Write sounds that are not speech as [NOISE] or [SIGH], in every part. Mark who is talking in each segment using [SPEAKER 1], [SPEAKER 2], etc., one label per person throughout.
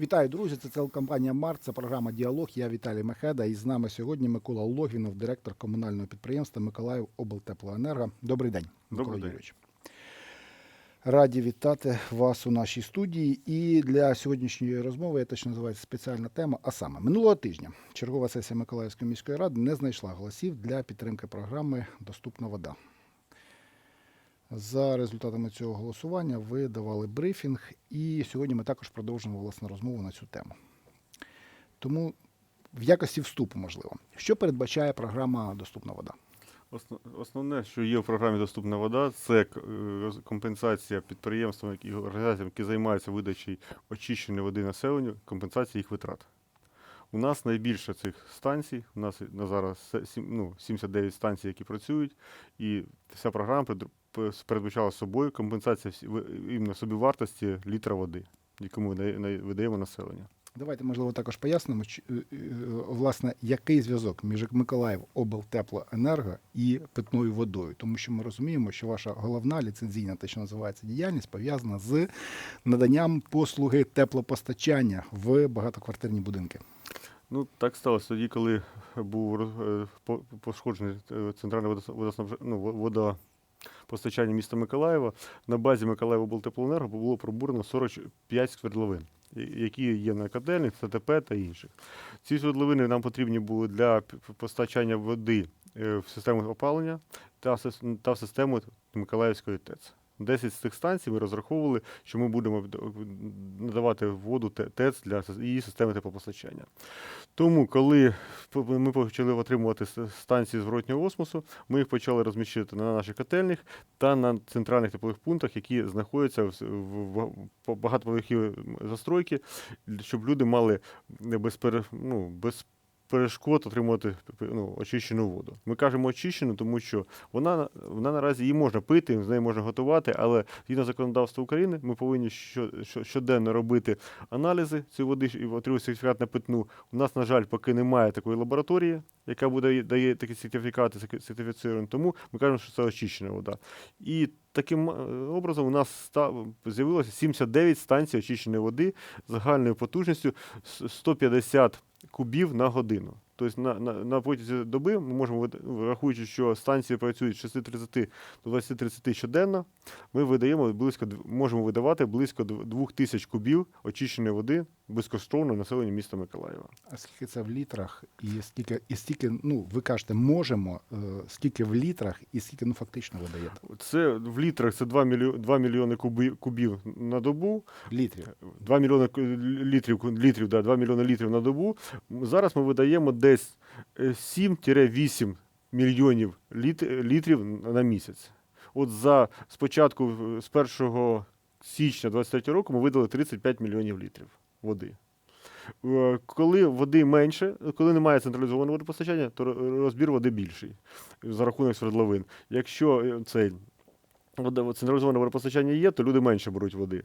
[SPEAKER 1] Вітаю, друзі! Це телекомпанія Март, це програма Діалог. Я Віталій Мехеда. І з нами сьогодні Микола Логвінов, директор комунального підприємства Миколаїв облтеплоенерго. Добрий день, Микола
[SPEAKER 2] Добрий.
[SPEAKER 1] Юрійович. Раді вітати вас у нашій студії. І для сьогоднішньої розмови я точно називається спеціальна тема. А саме минулого тижня чергова сесія Миколаївської міської ради не знайшла голосів для підтримки програми Доступна вода. За результатами цього голосування ви давали брифінг, і сьогодні ми також продовжимо власне розмову на цю тему. Тому в якості вступу, можливо, що передбачає програма Доступна вода?
[SPEAKER 2] Основне, що є в програмі Доступна вода, це е, компенсація підприємствам і організаціям, які займаються видачею очищеної води населенню, компенсація їх витрат. У нас найбільше цих станцій, у нас на зараз ну, 79 станцій, які працюють, і вся програма передбачала собою компенсація іменно собівартості літра води, яку ми видаємо населенню.
[SPEAKER 1] Давайте, можливо, також пояснимо, чи- е, е, власне, який зв'язок між Миколаїв облтеплоенерго і питною водою, тому що ми розуміємо, що ваша головна ліцензійна, те, що називається діяльність, пов'язана з наданням послуги теплопостачання в багатоквартирні будинки.
[SPEAKER 2] Ну, так сталося тоді, коли був е, пошкоджений е, центральне водос- ну, во- водопостачання міста Миколаєва. На базі Миколаєва-Болтеплоенерго було пробурено 45 свердловин, які є на котельних, ЦТП та інших. Ці свердловини нам потрібні були для постачання води е, в систему опалення та в систему Миколаївської ТЕЦ. 10 з цих станцій ми розраховували, що ми будемо надавати воду ТЕЦ для її системи теплопостачання. Тому, коли ми почали отримувати станції зворотнього осмосу, ми їх почали розміщувати на наших котельних та на центральних теплових пунктах, які знаходяться в, багатоповерховій застройки, щоб люди мали без, ну, без перешкод отримувати ну, очищену воду. Ми кажемо очищену, тому що вона, вона наразі її можна пити, з нею можна готувати, але згідно законодавства України ми повинні що, що, щоденно робити аналізи цієї води і отримувати сертифікат на питну. У нас, на жаль, поки немає такої лабораторії, яка буде дає такі сертифікати сер- сертифіціровані. Тому ми кажемо, що це очищена вода. І таким е, образом у нас з'явилося 79 станцій очищеної води загальною потужністю с- 150 кубів на годину. Тобто на, на, на протязі доби ми можемо, врахуючи, що станції працюють з 6.30 до 20.30 щоденно, ми видаємо близько, можемо видавати близько 2000 кубів очищеної води безкоштовно населенню міста Миколаєва.
[SPEAKER 1] А скільки це в літрах, і скільки, і скільки, ну ви кажете, можемо, е, скільки в літрах, і скільки ну фактично ви даєте?
[SPEAKER 2] Це в літрах це 2, мільйо, 2 мільйони куби, кубів на добу.
[SPEAKER 1] Літрів.
[SPEAKER 2] 2 мільйони літрів, літрів, да, 2 мільйони літрів на добу. Зараз ми видаємо десь е, 7-8 мільйонів літрів на місяць. От за спочатку, е, з 1 січня 23 року, ми видали 35 мільйонів літрів води. Е, Коли води менше, коли немає централізованого водопостачання, то розбір води більший за рахунок свердловин. Якщо е, цей централізоване водопостачання є, то люди менше беруть води.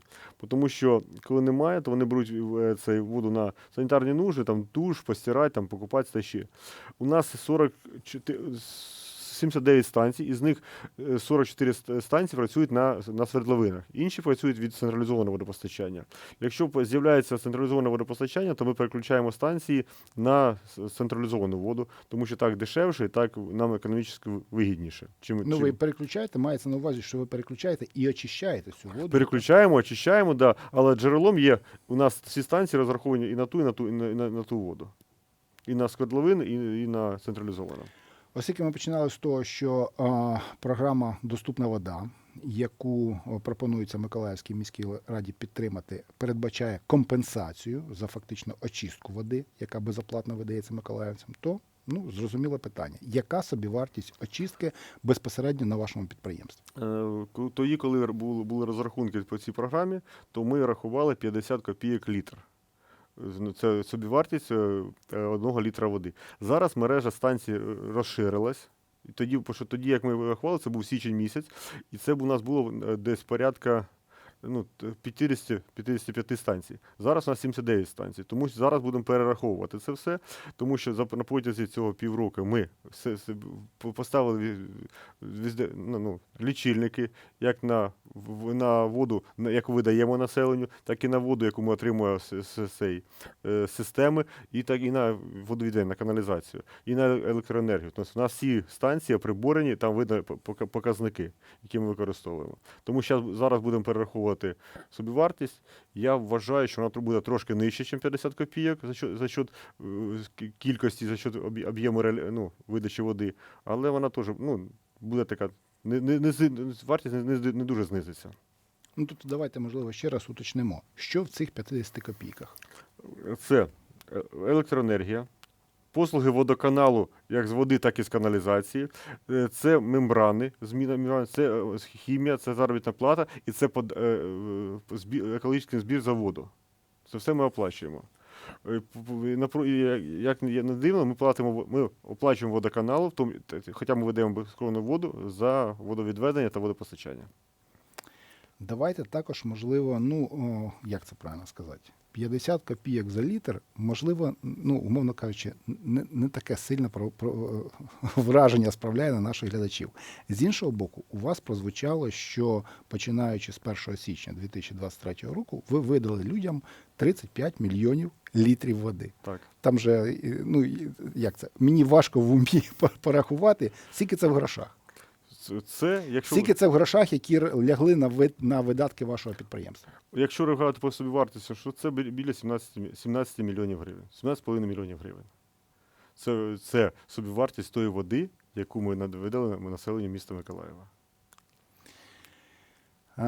[SPEAKER 2] Тому що коли немає, то вони беруть е, цей воду на санітарні нужди, там душ, постирати, там покупати та. У нас 44, 79 станцій, із них е, 44 станції працюють на, на свердловинах. Інші працюють від централізованого водопостачання. Якщо з'являється централізоване водопостачання, то ми переключаємо станції на централізовану воду, тому що так дешевше і так нам економічно вигідніше. Чим,
[SPEAKER 1] Ну,
[SPEAKER 2] чим...
[SPEAKER 1] ви переключаєте, мається на увазі, що ви переключаєте і очищаєте цю воду.
[SPEAKER 2] Переключаємо, очищаємо, да. але джерелом є у нас всі станції розраховані і на ту, і на ту, і на, і на, на ту воду. І на складловини, і, і на централізовану.
[SPEAKER 1] Оскільки ми починали з того, що програма Доступна вода, яку пропонується Миколаївській міській раді підтримати, передбачає компенсацію за фактично очистку води, яка безоплатно видається миколаївцям, то ну зрозуміле питання, яка собівартість очистки безпосередньо на вашому підприємстві?
[SPEAKER 2] Е, Тоді, коли були розрахунки по цій програмі, то ми рахували 50 копійок літр. Ну, Це собівартість е, е, одного літра води. Зараз мережа станцій е, розширилась. І тоді, тоді, як ми рахували, це був січень місяць, і це у нас було десь порядка ну, 50, 55 станцій. Зараз у нас 79 станцій. Тому що зараз будемо перераховувати це все, тому що за- на протязі цього півроку ми все, все поставили ну, ну, лічильники як на, на воду, яку видаємо населенню, так і на воду, яку ми отримуємо з, з, цієї е, системи, і так і на водовідведення, на каналізацію, і на електроенергію. Тобто у нас всі станції приборені, там видно показники, які ми використовуємо. Тому щас, зараз будемо перераховувати собівартість. Я вважаю, що вона буде трошки нижче, ніж 50 копійок за счет, за счет е, кількості, за счет об'єму ну, видачі води. Але вона теж ну, буде така. Не, не, не, вартість не, не, не дуже знизиться.
[SPEAKER 1] Ну тут давайте, можливо, ще раз уточнимо, що в цих 50 копійках.
[SPEAKER 2] Це е, електроенергія, послуги водоканалу як з води, так і з каналізації, е, це мембрани, зміна мембрани, це е, хімія, це заробітна плата і це е, екологічний збір за воду. Це все ми оплачуємо. Як- не дивно, ми платимо ми оплачуємо водоканалу, хоча ми ведемо безкровну воду за водовідведення та водопостачання.
[SPEAKER 1] Давайте також, можливо, ну о, як це правильно сказати, 50 копійок за літр, можливо, ну умовно кажучи, не, не таке сильне про, про, [LAUGHS] враження справляє на наших глядачів. З іншого боку, у вас прозвучало, що починаючи з 1 січня 2023 року, ви видали людям 35 мільйонів літрів води.
[SPEAKER 2] Так.
[SPEAKER 1] Там же, ну як це, мені важко в умі [LAUGHS] порахувати, скільки це в грошах.
[SPEAKER 2] Це- якщо,
[SPEAKER 1] Скільки це в грошах, які лягли на вид на видатки вашого підприємства?
[SPEAKER 2] якщо регати по собівартості, що це біля 17, мі- 17 мільйонів гривень. 17,5 мільйонів гривень. Це, це собівартість тої води, яку ми надвидали на населенню міста Миколаєва.
[SPEAKER 1] А,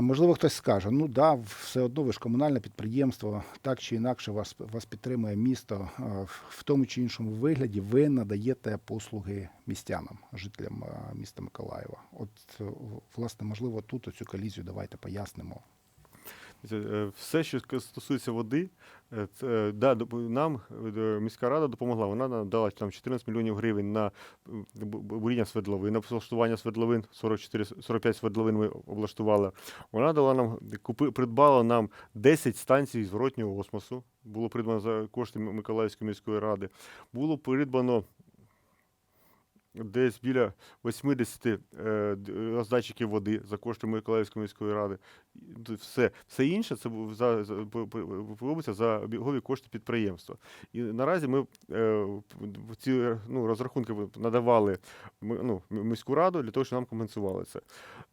[SPEAKER 1] можливо, хтось скаже: ну да, все одно ви ж комунальне підприємство, так чи інакше вас, вас підтримує місто. в- В тому чи іншому вигляді ви надаєте послуги містянам, жителям міста Миколаєва. От, е, власне, можливо, тут оцю колізію давайте пояснимо.
[SPEAKER 2] Це, е, Все, що стосується води, е, це, е, да, нам е, міська рада допомогла. Вона дала там 14 мільйонів гривень на буріння свердловин, на облаштування свердловин, 44, 45 свердловин ми облаштували. Вона дала нам, купи, придбала нам 10 станцій зворотнього осмосу. Було придбано за кошти Миколаївської міської ради. Було придбано десь біля 80 е, роздатчиків води за кошти Миколаївської міської ради. Все, все інше це за, за робиться за обігові кошти підприємства. І наразі ми е, ці ну, розрахунки надавали ну, міську раду для того, щоб нам компенсували це.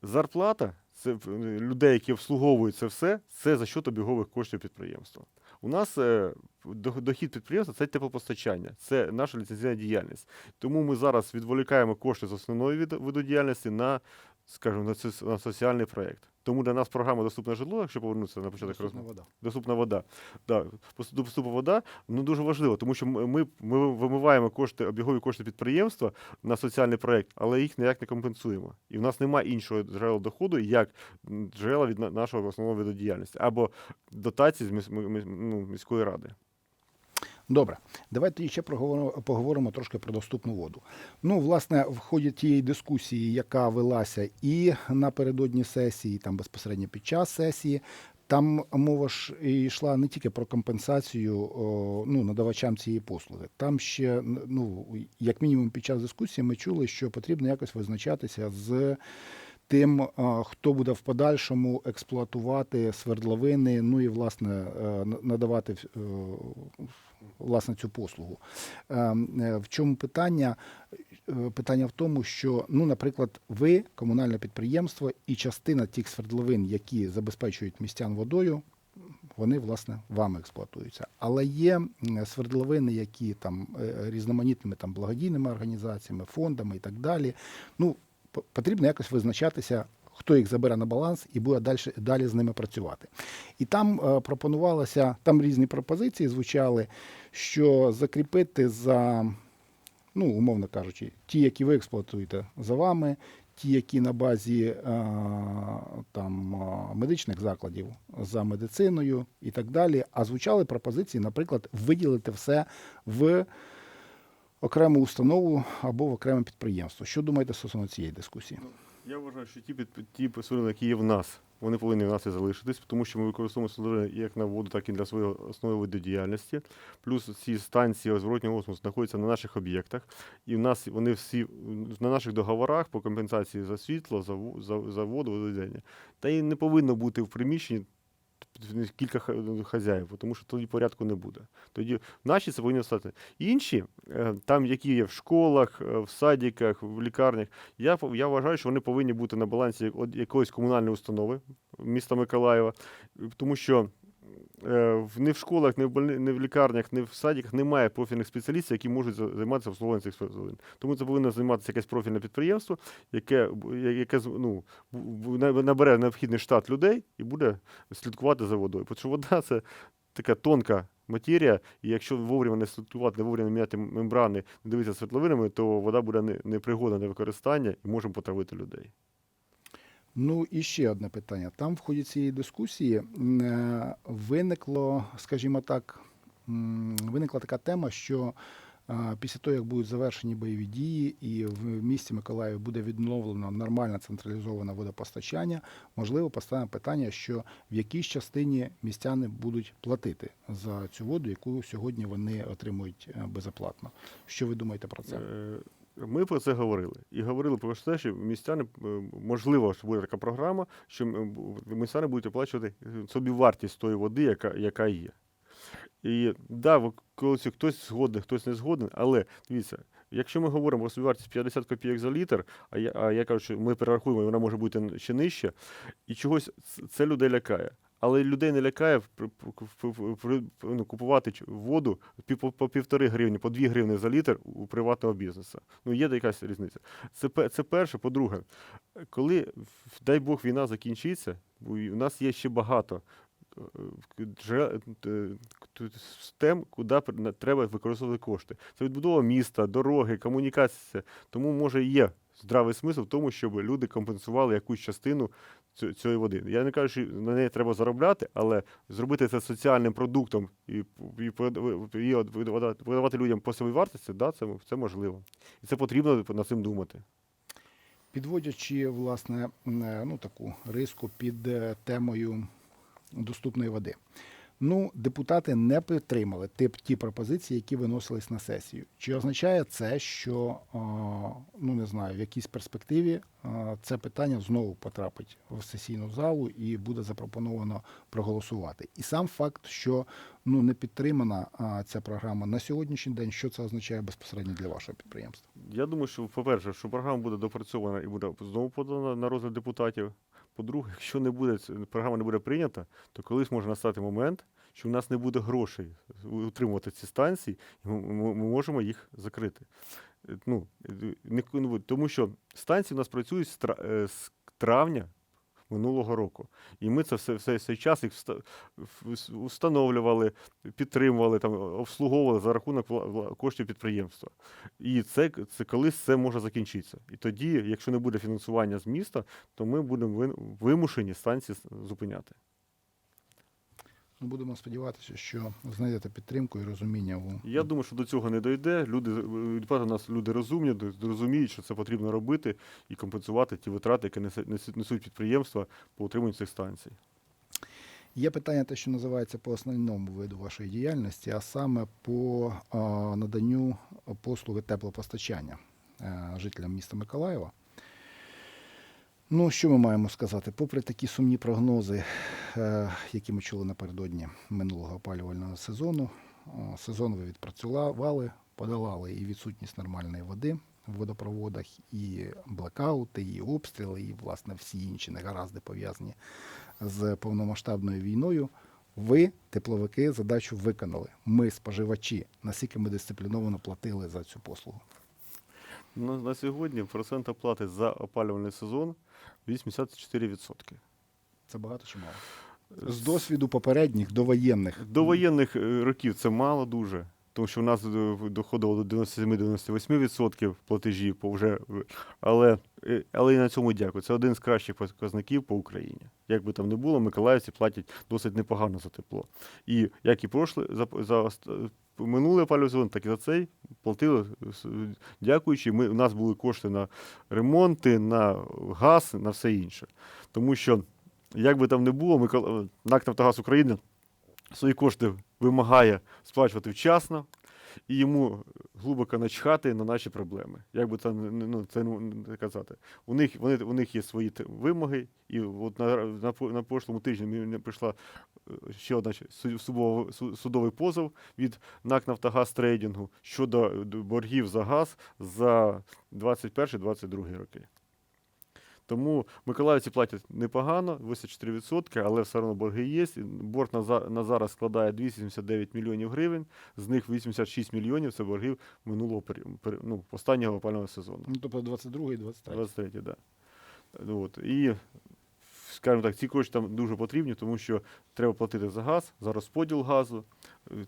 [SPEAKER 2] Зарплата це людей, які обслуговують це все, це за счет обігових коштів підприємства. У нас е, дохід підприємства це теплопостачання, це наша ліцензійна діяльність. Тому ми зараз відволікаємо кошти з основної виду діяльності на, скажімо, на, на соціальний проєкт. Тому для нас програма доступне житло, якщо повернутися на початок розмови.
[SPEAKER 1] вода.
[SPEAKER 2] Доступна вода. Да, доступна вода ну, дуже важливо, тому що ми, ми, ми вимиваємо кошти, обігові кошти підприємства на соціальний проєкт, але їх ніяк не компенсуємо. І в нас немає іншого джерела доходу, як джерела від на- нашого основного виду діяльності або дотації з міс- ми- ми- ну, міської ради.
[SPEAKER 1] Добре, давайте ще поговоримо трошки про доступну воду. Ну, власне, в ході тієї дискусії, яка велася і напередодні сесії, і там безпосередньо під час сесії, там мова ж йшла не тільки про компенсацію ну, надавачам цієї послуги. Там ще, ну, як мінімум, під час дискусії ми чули, що потрібно якось визначатися з тим, хто буде в подальшому експлуатувати свердловини, ну і власне е, надавати е, власне цю послугу. Е, е, В чому питання? Е, Питання в тому, що, ну, наприклад, ви комунальне підприємство, і частина тих свердловин, які забезпечують містян водою, вони власне вами експлуатуються. Але є свердловини, які там е, різноманітними там благодійними організаціями, фондами і так далі. Ну, потрібно якось визначатися, хто їх забере на баланс і буде далі, далі з ними працювати. І там е, пропонувалося, там різні пропозиції звучали, що закріпити за, ну, умовно кажучи, ті, які ви експлуатуєте за вами, ті, які на базі е, там, е, медичних закладів за медициною і так далі. А звучали пропозиції, наприклад, виділити все в окрему установу або в окреме підприємство. Що думаєте стосовно цієї дискусії?
[SPEAKER 2] Я вважаю, що ті, ті судни, які є в нас, вони повинні в нас і залишитись, тому що ми використовуємо судни як на воду, так і для своєї основної виду діяльності. Плюс ці станції зворотнього осмосу знаходяться на наших об'єктах, і в нас вони всі на наших договорах по компенсації за світло, за, за, за воду, водоведення. Та і не повинно бути в приміщенні кілька хазяїв, тому що тоді порядку не буде. Тоді наші це повинні стати. Інші, е, там, які є в школах, е, в садиках, в лікарнях, я, я вважаю, що вони повинні бути на балансі як- якоїсь комунальної установи міста Миколаєва, тому що е, в- ні в школах, ні в, больни, ні в лікарнях, ні в садиках немає профільних спеціалістів, які можуть займатися обслуговуванням цих спецзвин. Тому це повинно займатися якесь профільне підприємство, яке, яке ну, набере необхідний штат людей і буде слідкувати за водою. Тому що вода це така тонка матерія, і якщо вовремя не слідкувати, не вовремя міняти мембрани, не дивитися світловинами, то вода буде непригодна для використання і може потравити людей.
[SPEAKER 1] Ну і ще одне питання. Там в ході цієї дискусії е, виникло, скажімо так, виникла така тема, що е, після того, як будуть завершені бойові дії, і в місті Миколаїв буде відновлено нормальне централізоване водопостачання, можливо, постане питання, що в якійсь частині містяни будуть платити за цю воду, яку сьогодні вони отримують е, безоплатно. Що ви думаєте про це?
[SPEAKER 2] Е, Ми про це говорили. І говорили про те, що містяни, е, можливо, що буде така програма, що містяни будуть оплачувати е, собівартість тої води, яка, яка є. І да, коли хтось згоден, хтось не згоден, але дивіться, якщо ми говоримо про собівартість 50 копійок за літр, а я, а я кажу, що ми перерахуємо, вона може бути ще нижче, і чогось це людей лякає. Але людей не лякає ну, купувати воду по, півтори гривні, по дві гривні за літр у приватного бізнесу. Ну, є якась різниця. Це, це перше. По-друге, коли, дай Бог, війна закінчиться, бо в нас є ще багато е, е, к- систем, куди треба використовувати кошти. Це відбудова міста, дороги, комунікація. Тому, може, є здравий смисл в тому, щоб люди компенсували якусь частину цієї води. Я не кажу, що на неї треба заробляти, але зробити це соціальним продуктом і, і, і видавати людям по своїй вартості, да, це, це можливо. І це потрібно над цим думати.
[SPEAKER 1] Підводячи власне е, ну таку риску під е, темою доступної води. Ну, депутати не підтримали тип ті пропозиції, які виносились на сесію. Чи означає це, що ну не знаю, в якійсь перспективі це питання знову потрапить в сесійну залу і буде запропоновано проголосувати? І сам факт, що ну не підтримана ця програма на сьогоднішній день, що це означає безпосередньо для вашого підприємства?
[SPEAKER 2] Я думаю, що, по-перше, що програма буде допрацьована і буде знову подана на розгляд депутатів. По-друге, якщо не буде, програма не буде прийнята, то колись може настати момент, що в нас не буде грошей утримувати ці станції, і ми, ми- можемо їх закрити. Е, Ну, е, не, не тому що станції у нас працюють з, е, з травня минулого року. І ми це все, все, цей час їх встановлювали, підтримували, там, обслуговували за рахунок коштів підприємства. І це, це колись це може закінчитися. І тоді, якщо не буде фінансування з міста, то ми будемо вимушені станції зупиняти.
[SPEAKER 1] Будемо сподіватися, що знайдете підтримку і розуміння у
[SPEAKER 2] Я думаю, що до цього не дойде. Люди депутати у нас люди розумні, розуміють, що це потрібно робити і компенсувати ті витрати, які несуть несуть підприємства по утриманню цих станцій.
[SPEAKER 1] Є питання, те, що називається по основному виду вашої діяльності, а саме по наданню послуги теплопостачання е, жителям міста Миколаєва. Ну, що ми маємо сказати? Попри такі сумні прогнози, е, які ми чули напередодні минулого опалювального сезону, сезон ви відпрацювали, подолали і відсутність нормальної води в водопроводах, і блекаути, і обстріли, і, власне, всі інші негаразди пов'язані з повномасштабною війною. Ви, тепловики, задачу виконали. Ми, споживачі, наскільки ми дисципліновано платили за цю послугу.
[SPEAKER 2] На, на сьогодні процент оплати за опалювальний сезон 84%.
[SPEAKER 1] Це багато чи мало? З досвіду попередніх довоєнних.
[SPEAKER 2] До воєнних е, років це мало дуже. Тому що в нас е, доходило до 97-98% платежів по вже, але, е, але і на цьому дякую. Це один з кращих показників по Україні. Як би там не було, миколаївці платять досить непогано за тепло. І як і прошле, за, за ост- минулий опалювальний сезон, так і за цей платили, дякуючи. Ми, у нас були кошти на ремонти, на газ, на все інше. Тому що, як би там не було, Микола... НАК «Нафтогаз України свої кошти вимагає сплачувати вчасно, і йому глибоко начхати на наші проблеми. Як би це не- ну, це не казати. У них, вони, у них є свої вимоги, і от на, на, на прошлому тижні мені прийшла е, ще одна ще су- судово- су- судовий позов від НАК «Нафтогаз трейдингу щодо е, боргів за газ за 21-22 роки. Тому миколаївці платять непогано, 84%, але все одно борги є. Борг на, зараз складає 279 мільйонів гривень, з них 86 мільйонів це борги минулого ну, останнього опального сезону.
[SPEAKER 1] Ну, тобто 22 і 23.
[SPEAKER 2] 23, так. Да. От. І, скажімо так, ці кошти там дуже потрібні, тому що треба платити за газ, за розподіл газу.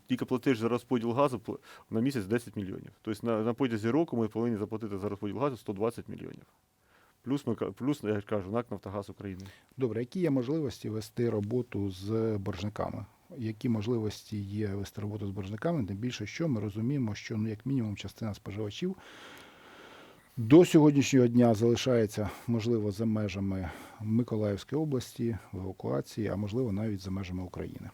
[SPEAKER 2] Тільки платиш за розподіл газу на місяць 10 мільйонів. Тобто на, на протязі року ми повинні заплатити за розподіл газу 120 мільйонів. Плюс, ми, плюс, я кажу, НАК «Нафтогаз України.
[SPEAKER 1] Добре, які є можливості вести роботу з боржниками? Які можливості є вести роботу з боржниками? Тим більше, що ми розуміємо, що ну, як мінімум частина споживачів до сьогоднішнього дня залишається, можливо, за межами Миколаївської області, в евакуації, а можливо навіть за межами України.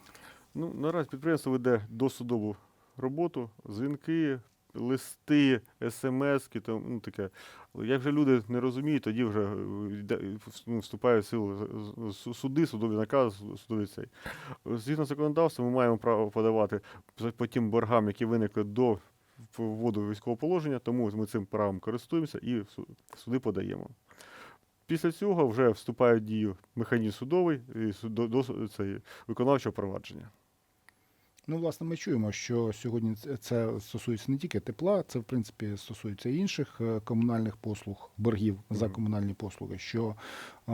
[SPEAKER 2] Ну, наразі підприємство веде досудову роботу, дзвінки, листи, смски, там, ну, таке. Як вже люди не розуміють, тоді вже е, ну, вступають в силу з- суди, судові накази, судові цей. Згідно законодавства, ми маємо право подавати по тим боргам, які виникли до вводу військового положення, тому ми цим правом користуємося і суди подаємо. Після цього вже вступає в дію механізм судовий і судо- до, цей, виконавчого провадження.
[SPEAKER 1] Ну, власне, ми чуємо, що сьогодні це- стосується не тільки тепла, це в принципі стосується і інших е, комунальних послуг, боргів за комунальні послуги. Що е,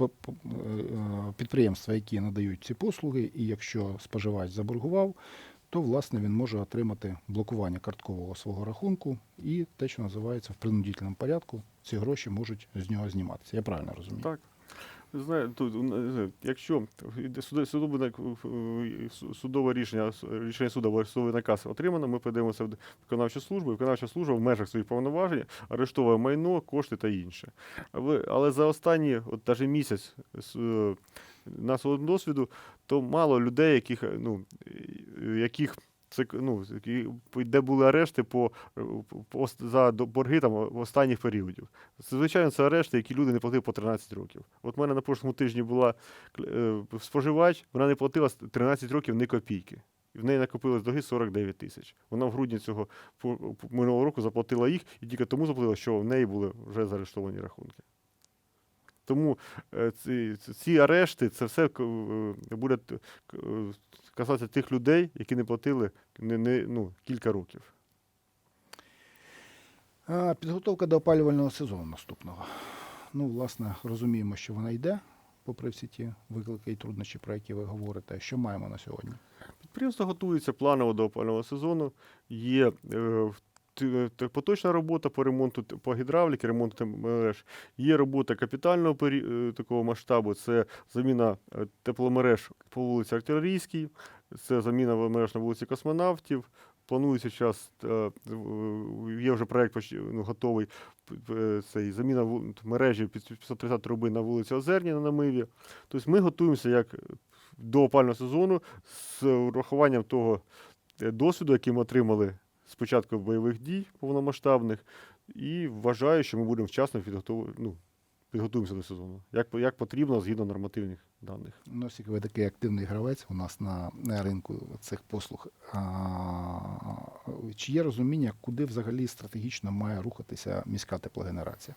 [SPEAKER 1] е, підприємства, які надають ці послуги, і якщо споживач заборгував, то власне він може отримати блокування карткового свого рахунку і те, що називається в принудительному порядку, ці гроші можуть з нього зніматися. Я правильно розумію?
[SPEAKER 2] Так. Знаєте, тут, знаю, якщо судове, е, судове рішення, рішення суду судовий наказ отримано, ми подаємося в виконавчу службу, і виконавча служба в межах своїх повноважень арештовує майно, кошти та інше. Але, але за останні, от навіть місяць е, нашого досвіду, то мало людей, яких, ну, яких ну, де були арешти по, е, по за борги там останніх періодів. Це, Звичайно, це арешти, які люди не платили по 13 років. От в мене на прошлому тижні була е, споживач, вона не платила 13 років ні копійки. В неї накопилось доги 49 тисяч. Вона в грудні цього минулого року заплатила їх, і тільки тому заплатила, що в неї були вже заарештовані рахунки. Тому е, ці, ці- арешти, це все буде касатися тих людей, які не платили не, не, ну, кілька років.
[SPEAKER 1] Підготовка до опалювального сезону наступного. Ну, власне, розуміємо, що вона йде, попри всі ті виклики і труднощі, про які ви говорите. Що маємо на сьогодні?
[SPEAKER 2] Підприємство готується планово до опалювального сезону. Є е, т- поточна робота по ремонту по гідравліки, ремонту мереж. Є робота капітального е, такого масштабу. Це заміна е, тепломереж по вулиці Артилерійській, це заміна мереж на вулиці Космонавтів. Планується е, є вже проєкт ну, готовий. Цей заміна мережі під 530 труби на вулиці Озерній на Намиві. Тобто ми готуємося як до опального сезону з урахуванням того е, досвіду, який ми отримали з початку бойових дій повномасштабних, і вважаю, що ми будемо вчасно підготов... ну, підготуємося до сезону, як, як потрібно згідно нормативних даних.
[SPEAKER 1] Ну, оскільки ви такий активний гравець у нас на, на ринку цих послуг. А, чи є розуміння, куди взагалі стратегічно має рухатися міська теплогенерація?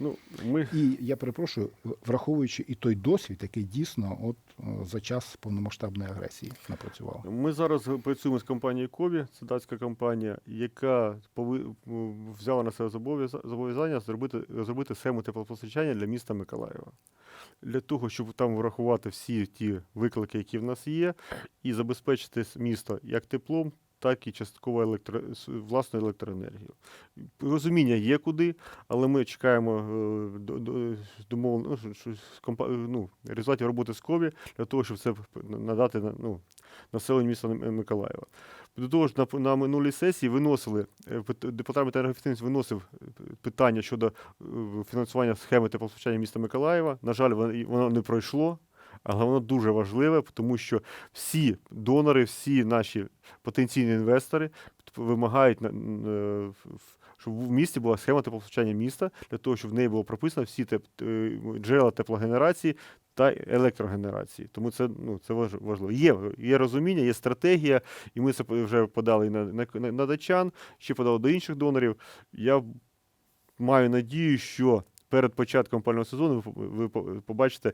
[SPEAKER 2] Ну, ми
[SPEAKER 1] І я перепрошую, враховуючи і той досвід, який дійсно от е, за час повномасштабної агресії напрацював.
[SPEAKER 2] Ми зараз працюємо з компанією Кові, це датська компанія, яка пови... взяла на себе зобов'язання зробити, зробити схему теплопостачання для міста Миколаєва. Для того, щоб там врахувати всі ті виклики, які в нас є, і забезпечити місто як теплом, так і частково електро... власною електроенергією. Розуміння є куди, але ми чекаємо е, до, до, домов... ну, ну, результатів роботи з Кові для того, щоб це надати на- ну, населенню міста Миколаєва. До того ж, на, на минулій сесії виносили, е, департамент енергоефективності виносив питання щодо е, фінансування схеми теплопостачання міста Миколаєва. На жаль, воно не пройшло, але воно дуже важливе, тому що всі донори, всі наші потенційні інвестори вимагають, е, щоб в місті була схема теплопостачання міста, для того, щоб в неї було прописано всі теп, е, джерела теплогенерації та електрогенерації. Тому це, ну, це важливо. Є, є розуміння, є стратегія, і ми це вже подали на, на, на, датчан, ще подали до інших донорів. Я маю надію, що перед початком опалювального сезону ви, ви побачите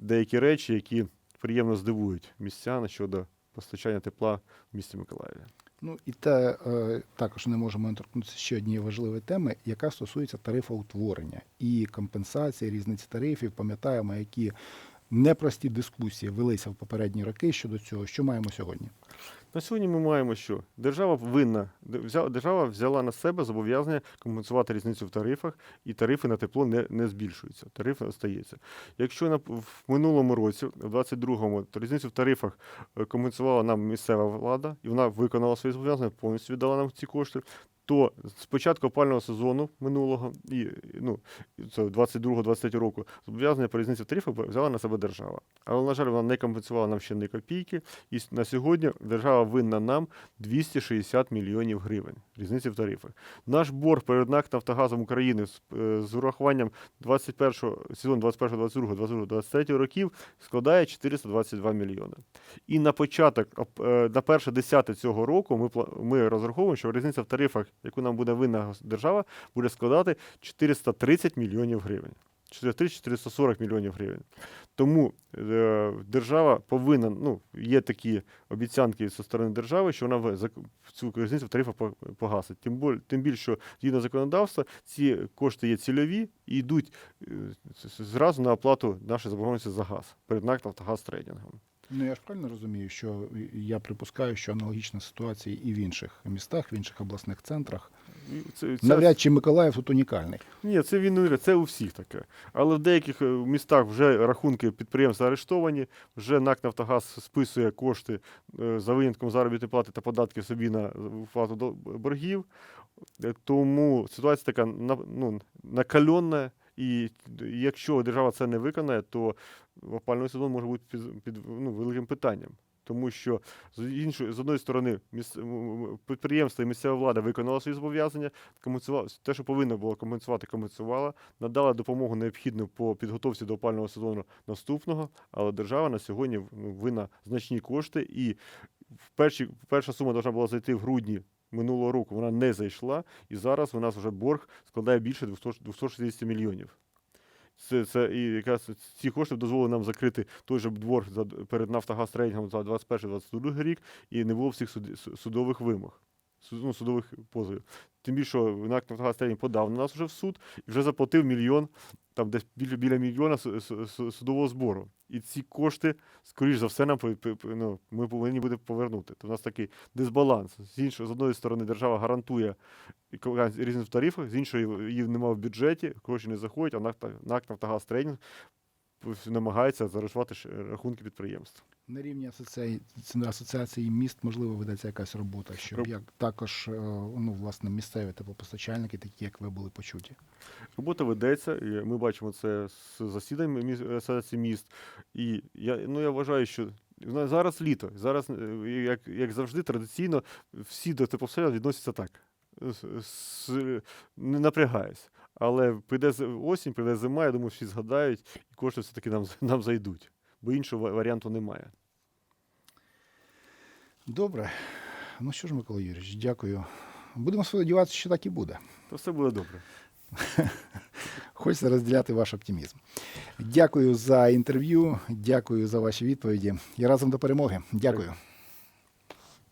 [SPEAKER 2] деякі речі, які приємно здивують містян щодо постачання тепла в місті Миколаєві.
[SPEAKER 1] Ну і те е, також не можемо торкнутися ще однієї важливої теми, яка стосується тарифоутворення і компенсації, різниці тарифів. Пам'ятаємо, які непрості дискусії велися в попередні роки щодо цього. Що маємо сьогодні?
[SPEAKER 2] На сьогодні ми маємо що? Держава винна, держава взяла на себе зобов'язання компенсувати різницю в тарифах, і тарифи на тепло не, не збільшуються. Тариф остається. Якщо на, в минулому році, в 22-му, то різницю в тарифах е, компенсувала нам місцева влада, і вона виконала свої зобов'язання, повністю віддала нам ці кошти. То з початку опального сезону минулого і ну це 22-23 року зобов'язання по різниці в взяла на себе держава. Але на жаль, вона не компенсувала нам ще ні копійки. І на сьогодні держава винна нам 260 мільйонів гривень різниці в тарифах. Наш борг перед НАК Нафтогазом України з, е, з урахуванням 21 сезону 21, 22, 22, 23 років складає 422 мільйони. І на початок, е, на перше десяте цього року ми, ми розраховуємо, що різниця в тарифах, яку нам буде винна держава, буде складати 430 мільйонів гривень. 430-440 мільйонів гривень. Тому е, держава повинна, ну, є такі обіцянки зі сторони держави, що вона цю різницю в тарифах по- погасить. Тим, боль, тим більше, що згідно законодавства, ці кошти є цільові і йдуть е, зразу на оплату нашої заборгованості за газ перед НАК «Нафтогаз трейдингом.
[SPEAKER 1] Ну я ж правильно розумію, що я припускаю, що аналогічна ситуація і в інших містах, в інших обласних центрах.
[SPEAKER 2] Це, це,
[SPEAKER 1] Навряд чи Миколаїв тут унікальний.
[SPEAKER 2] Ні, це він це у всіх таке. Але в деяких е, містах вже рахунки підприємств заарештовані, вже НАК «Нафтогаз» списує кошти е, за винятком заробітної плати та податків собі на вплату до боргів. Е, Тому ситуація така ну, накальонна, і якщо держава це не виконає, то опальний сезон може бути під, під ну, великим питанням. Тому що з іншої з одної сторони міс... м- і місцева влада виконала свої зобов'язання, компенсувала те, що повинна була компенсувати, компенсувала, надала допомогу необхідну по підготовці до опального сезону наступного. Але держава на сьогодні ну, винна значні кошти, і перші, перша сума повинна була зайти в грудні. Минулого року вона не зайшла, і зараз у нас вже борг складає більше 200 260 мільйонів. Це, це і якраз ці кошти дозволили нам закрити той же борг за, перед Нафтогаз трейдингом за 2021-2022 рік, і не було всіх суд, судових вимог, ну, судових позовів. Тим більше, НАК «Нафтогаз трейдинг подав на нас вже в суд і вже заплатив мільйон, там десь біля, біля мільйона су- су- су- судового збору. І ці кошти, скоріш за все, нам ну, ми повинні буде повернути. То в нас такий дисбаланс. З іншої, з одної сторони, держава гарантує різницю в тарифах, з іншої її немає в бюджеті, гроші не заходять, а НАК, «Нафтогаз трейдинг намагається зарахувати рахунки підприємств.
[SPEAKER 1] На рівні асоціації, асоціації міст, можливо, ведеться якась робота, щоб
[SPEAKER 2] Роб-
[SPEAKER 1] як також е, ну, власне, місцеві теплопостачальники, такі як ви, були почуті.
[SPEAKER 2] Робота ведеться, ми бачимо це з засідань асоціації міст. І я, ну, я вважаю, що зараз літо, зараз, е, як, як завжди, традиційно всі до теплопостачання відносяться так. з- з- не напрягаюсь. Але прийде осінь, прийде зима, я думаю, всі згадають, і кошти все-таки нам, з- нам зайдуть. Бо іншого варіанту немає.
[SPEAKER 1] Добре. Ну що ж, Микола Юрійович, дякую. Будемо сподіватися, що так і буде.
[SPEAKER 2] То все буде добре. [LAUGHS]
[SPEAKER 1] Хочеться розділяти ваш оптимізм. Дякую за інтерв'ю, дякую за ваші відповіді і разом до перемоги. Дякую.